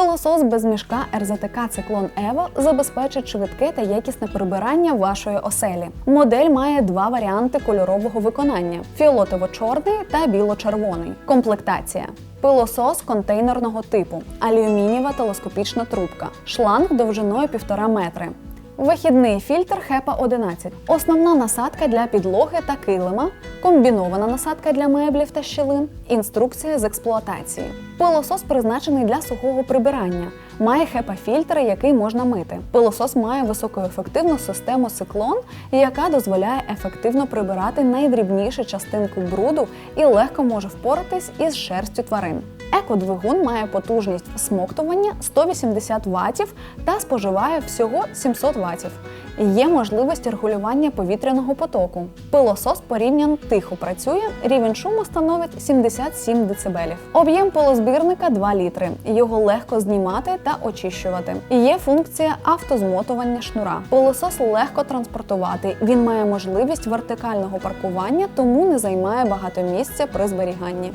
Пилосос без мішка РЗТК Циклон Ево забезпечить швидке та якісне прибирання вашої оселі. Модель має два варіанти кольорового виконання: фіолотово-чорний та біло-червоний. Комплектація. Пилосос контейнерного типу, алюмінієва телескопічна трубка, шланг довжиною 1,5 метри. Вихідний фільтр HEPA 11, основна насадка для підлоги та килима, комбінована насадка для меблів та щілин, інструкція з експлуатації. Пилосос призначений для сухого прибирання. Має HEPA-фільтр, який можна мити. Пилосос має високоефективну систему циклон, яка дозволяє ефективно прибирати найдрібніші частинки бруду і легко може впоратись із шерстю тварин. Екодвигун має потужність всмоктування 180 Вт та споживає всього 700 Вт. Є можливість регулювання повітряного потоку. Пилосос порівняно тихо працює, рівень шуму становить 77 дБ. Об'єм пилозбірника 2 літри. Його легко знімати та очищувати. Є функція автозмотування шнура. Пилосос легко транспортувати. Він має можливість вертикального паркування, тому не займає багато місця при зберіганні.